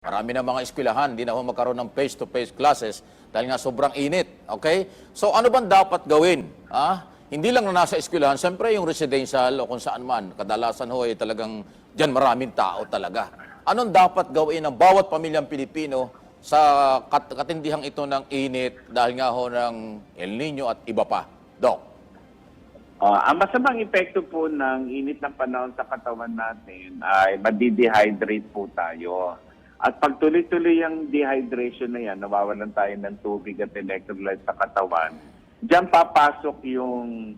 Marami na mga eskwelahan, di na ho magkaroon ng face-to-face classes dahil nga sobrang init. Okay? So ano bang dapat gawin? Ah? Hindi lang na nasa eskwelahan, siyempre yung residential o kung saan man, kadalasan ho ay talagang dyan maraming tao talaga. Anong dapat gawin ng bawat pamilyang Pilipino sa kat- katindihang ito ng init dahil nga ho ng El Nino at iba pa? Doc. Ah, ang masamang epekto po ng init ng panahon sa katawan natin ay madidehydrate po tayo. At pag tuloy-tuloy yung dehydration na yan, nawawalan tayo ng tubig at electrolytes sa katawan, diyan papasok yung,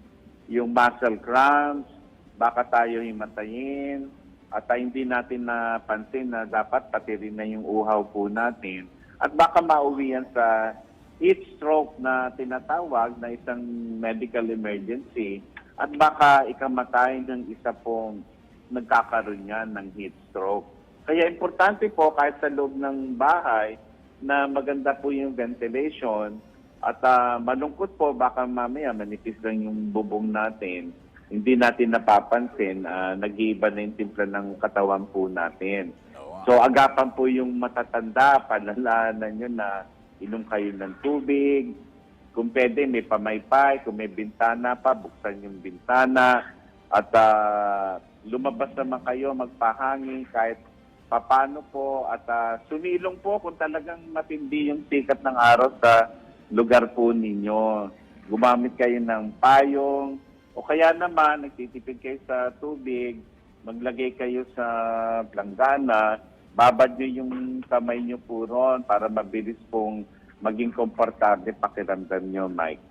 yung muscle cramps, baka tayo himatayin, at hindi natin napansin na dapat pati rin na yung uhaw po natin. At baka mauwi yan sa heat stroke na tinatawag na isang medical emergency at baka ikamatay ng isa pong nagkakaroon yan ng heat stroke. Kaya importante po kahit sa loob ng bahay na maganda po yung ventilation at ah, malungkot po baka mamaya manipis lang yung bubong natin. Hindi natin napapansin, ah, nag-iiba na yung timpla ng katawan po natin. So agapan po yung matatanda, panalanan nyo na inom kayo ng tubig. Kung pwede, may pamaypay. Kung may bintana pa, buksan yung bintana. At ah, lumabas naman kayo, magpahangin kahit papano po. At ah, sumilong po kung talagang matindi yung sikat ng araw sa lugar po ninyo. Gumamit kayo ng payong. O kaya naman, nagtitipid kayo sa tubig, maglagay kayo sa planggana, babad nyo yung kamay nyo po ron para mabilis pong maging komportable pakiramdam nyo, Mike.